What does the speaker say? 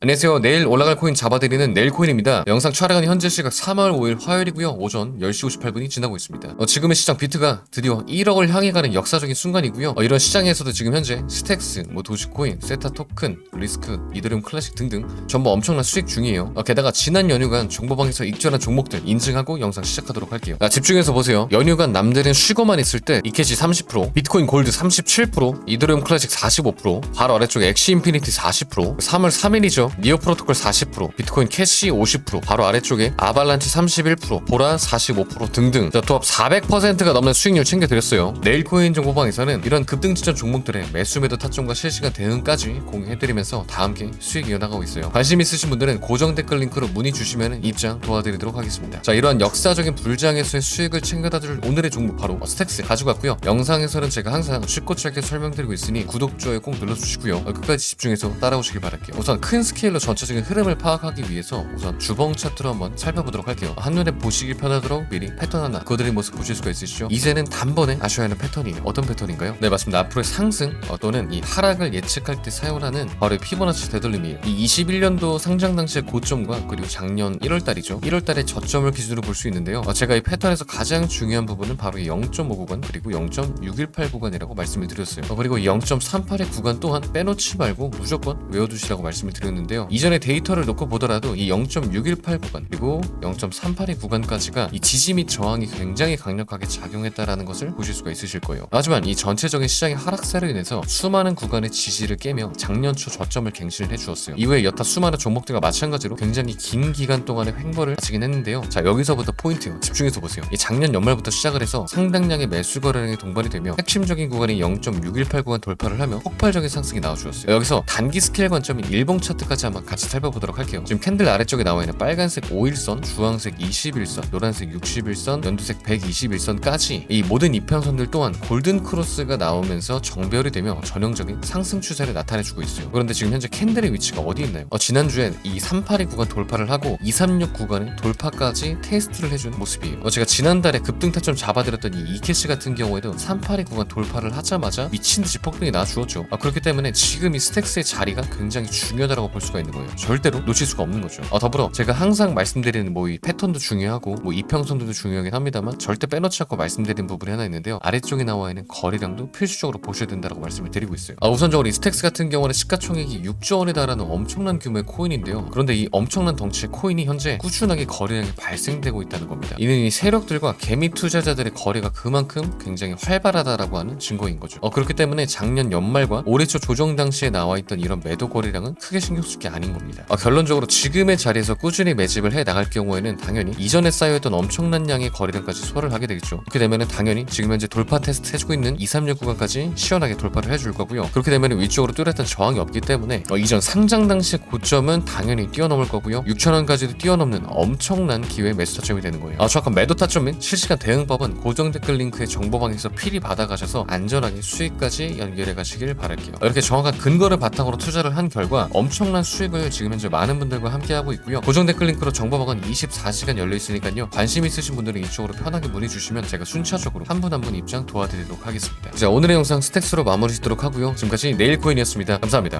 안녕하세요. 내일 올라갈 코인 잡아드리는 내일 코인입니다. 영상 촬영은 현재 시각 3월 5일 화요일이고요. 오전 10시 58분이 지나고 있습니다. 어, 지금의 시장 비트가 드디어 1억을 향해 가는 역사적인 순간이고요. 어, 이런 시장에서도 지금 현재 스택스, 뭐 도지코인, 세타 토큰, 리스크, 이더리움 클래식 등등 전부 엄청난 수익 중이에요. 어, 게다가 지난 연휴간 정보방에서 익절한 종목들 인증하고 영상 시작하도록 할게요. 아, 집중해서 보세요. 연휴간 남들은 쉬고만 있을 때 이캐시 30%, 비트코인 골드 37%, 이더리움 클래식 45%, 바로 아래쪽에 엑시 인피니티 40%, 3월 3일이죠. 니오 프로토콜 40%, 비트코인 캐시 50%, 바로 아래쪽에 아발란치 31%, 보라 45% 등등 자, 도합 400%가 넘는 수익률 챙겨드렸어요. 내일 코인 정보방에서는 이런 급등 지점 종목들의 매수 매도 타점과 실시간 대응까지 공유해드리면서 다 함께 수익 이어나가고 있어요. 관심 있으신 분들은 고정 댓글 링크로 문의 주시면 입장 도와드리도록 하겠습니다. 자, 이러한 역사적인 불장에서의 수익을 챙겨다 줄 오늘의 종목 바로 스택스 가지고 왔고요. 영상에서는 제가 항상 쉽고 짧게 설명드리고 있으니 구독, 좋아요 꼭 눌러주시고요. 어, 끝까지 집중해서 따라오시길 바랄게요. 우선 큰 스케일 로 전체적인 흐름을 파악하기 위해서 우선 주봉 차트로 한번 살펴보도록 할게요. 한눈에 보시기 편하도록 미리 패턴 하나 그들의 모습 보실 수가 있으시죠? 이제는 단번에 아셔야 하는 패턴이에요. 어떤 패턴인가요? 네 맞습니다. 앞으로의 상승 어, 또는 이 하락을 예측할 때 사용하는 바로 이 피보나치 되돌림이에요. 이 21년도 상장 당시의 고점과 그리고 작년 1월달이죠. 1월달의 저점을 기준으로 볼 수 있는데요. 어, 제가 이 패턴에서 가장 중요한 부분은 바로 이 0.5 구간 그리고 0.618 구간이라고 말씀을 드렸어요. 어, 그리고 이 0.38의 구간 또한 빼놓지 말고 무조건 외워두시라고 말씀을 드렸는데 요. 이전에 데이터를 놓고 보더라도 이 0.618 구간 그리고 0.38의 구간까지가 이 지지 및 저항이 굉장히 강력하게 작용했다라는 것을 보실 수가 있으실 거예요. 하지만 이 전체적인 시장의 하락세로 인해서 수많은 구간의 지지를 깨며 작년 초 저점을 갱신을 해주었어요. 이후에 여타 수많은 종목들과 마찬가지로 굉장히 긴 기간 동안의 횡보를 마치긴 했는데요. 자 여기서부터 포인트요. 집중해서 보세요. 이 작년 연말부터 시작을 해서 상당량의 매수 거래량이 동반이 되며 핵심적인 구간이 0.618 구간 돌파를 하며 폭발적인 상승이 나와주었어요. 여기서 단기 스케일 관점인 일봉 차트까지 한번 같이 살펴보도록 할게요. 지금 캔들 아래쪽에 나와 있는 빨간색 5일선, 주황색 21선, 노란색 61선, 연두색 121선까지 이 모든 이평선들 또한 골든 크로스가 나오면서 정별이 되며 전형적인 상승 추세를 나타내주고 있어요. 그런데 지금 현재 캔들의 위치가 어디 있나요? 어, 지난주엔 이 382 구간 돌파를 하고 236 구간의 돌파까지 테스트를 해준 모습이에요. 어, 제가 지난달에 급등 타점 잡아드렸던 이 이캐시 같은 경우에도 382 구간 돌파를 하자마자 미친 듯이 폭등이 나주었죠. 아, 그렇기 때문에 지금 이 스택스의 자리가 굉장히 중요하다고 볼 수가 있는 거예요. 절대로 놓칠 수가 없는 거죠. 아, 더불어 제가 항상 말씀드리는 뭐 이 패턴도 중요하고 뭐 이평선도 중요하긴 합니다만 절대 빼놓지 않고 말씀드리는 부분이 하나 있는데요. 아래쪽에 나와 있는 거래량도 필수적으로 보셔야 된다고 말씀을 드리고 있어요. 아, 우선적으로 이 스택스 같은 경우는 시가총액이 6조 원에 달하는 엄청난 규모의 코인인데요. 그런데 이 엄청난 덩치의 코인이 현재 꾸준하게 거래량이 발생되고 있다는 겁니다. 이는 이 세력들과 개미 투자자들의 거래가 그만큼 굉장히 활발하다라고 하는 증거인 거죠. 어, 그렇기 때문에 작년 연말과 올해 초 조정 당시에 나와 있던 이런 매도 거래량은 크게 신경 쓸게 아닌 겁니다. 아, 결론적으로 지금의 자리에서 꾸준히 매집을 해 나갈 경우에는 당연히 이전에 쌓여있던 엄청난 양의 거래량까지 소화를 하게 되겠죠. 그렇게 되면은 당연히 지금 현재 돌파 테스트 해주고 있는 236 구간까지 시원하게 돌파를 해줄 거고요. 그렇게 되면 위쪽으로 뚜렷한 저항이 없기 때문에 어, 이전 상장 당시의 고점은 당연히 뛰어넘을 거고요. 6천원까지도 뛰어넘는 엄청난 기회 매수 타점이 되는 거예요. 아, 정확한 매도 타점 및 실시간 대응법은 고정 댓글 링크의 정보방에서 필히 받아가셔서 안전하게 수익까지 연결해 가시길 바랄게요. 이렇게 정확한 근거를 바탕으로 투자를 한 결과 엄청난 수익을 지금 현재 많은 분들과 함께 하고 있고요. 고정 댓글 링크로 정보방은 24시간 열려 있으니까요. 관심 있으신 분들은 이쪽으로 편하게 문의 주시면 제가 순차적으로 한 분 한분 입장 도와드리도록 하겠습니다. 자 오늘의 영상 스택스로 마무리 짓도록 하고요. 지금까지 네일코인이었습니다. 감사합니다.